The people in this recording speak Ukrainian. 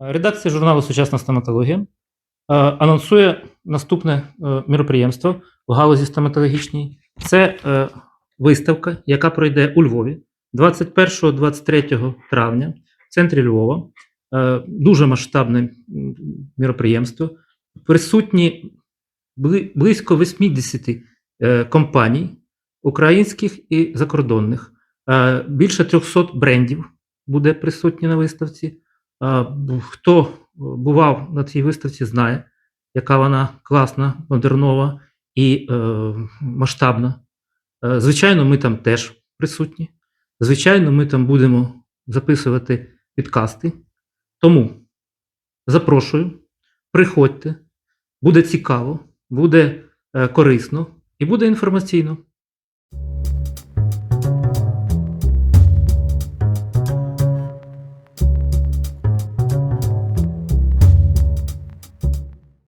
Редакція журналу Сучасна стоматологія е, анонсує наступне е, міроприємство в галузі стоматологічній. Це е, виставка, яка пройде у Львові 21-23 травня в центрі Львова. Дуже масштабне міроприємство. Присутні близько 80 е, компаній, українських і закордонних. Більше 300 брендів буде присутні на виставці. Хто бував на цій виставці, знає, яка вона класна, модернова і е, масштабна. Е, Звичайно, ми там теж присутні. Звичайно, ми там будемо записувати підкасти. Тому запрошую, приходьте, буде цікаво, буде е, корисно і буде інформаційно.